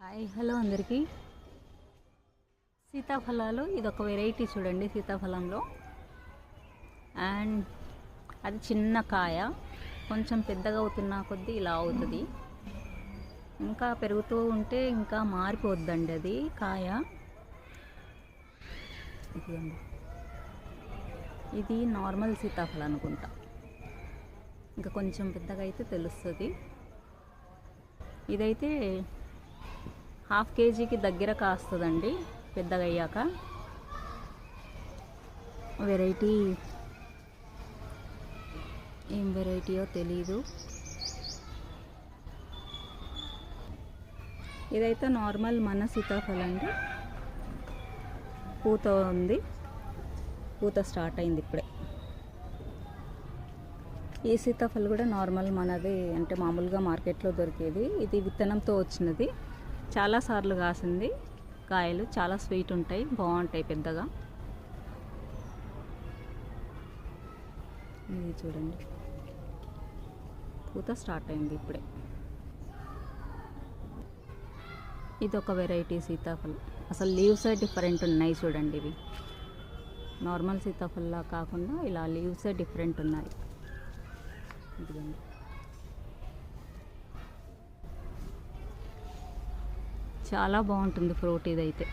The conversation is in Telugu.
హాయ్ హలో అందరికీ. సీతాఫలాలు ఇది ఒక వెరైటీ చూడండి సీతాఫలంలో. అండ్ అది చిన్న కాయ కొంచెం పెద్దగా అవుతున్న కొద్దీ ఇలా అవుతుంది. ఇంకా పెరుగుతూ ఉంటే ఇంకా మారిపోద్దండి అది కాయ. ఇది నార్మల్ సీతాఫలం అనుకుంటా. ఇంకా కొంచెం పెద్దగా అయితే తెలుస్తుంది. ఇదైతే హాఫ్ కేజీకి దగ్గర కాస్తుందండి పెద్దగా అయ్యాక వెరైటీ ఏం వెరైటీయో తెలీదు. ఇదైతే నార్మల్ మన సీతాఫలం అండి పూత ఉంది. పూత స్టార్ట్ అయింది ఇప్పుడే. ఈ సీతాఫలం కూడా నార్మల్ మనది అంటే మామూలుగా మార్కెట్లో దొరికేది. ఇది విత్తనంతో వచ్చినది. చాలా సార్లు కాసింది. కాయలు చాలా స్వీట్ ఉంటాయి బాగుంటాయి పెద్దగా. ఇది చూడండి. పూత స్టార్ట్ అయింది ఇప్పుడే. ఇది ఒక వెరైటీ సీతాఫలం. అసలు లీవ్సే డిఫరెంట్ ఉన్నాయి చూడండి ఇవి. నార్మల్ సీతాఫల్లా కాకుండా ఇలా లీవ్స్ డిఫరెంట్ ఉన్నాయి. ఇదిగోండి. చాలా బాగుంటుంది ఫ్రూట్ ఇదైతే.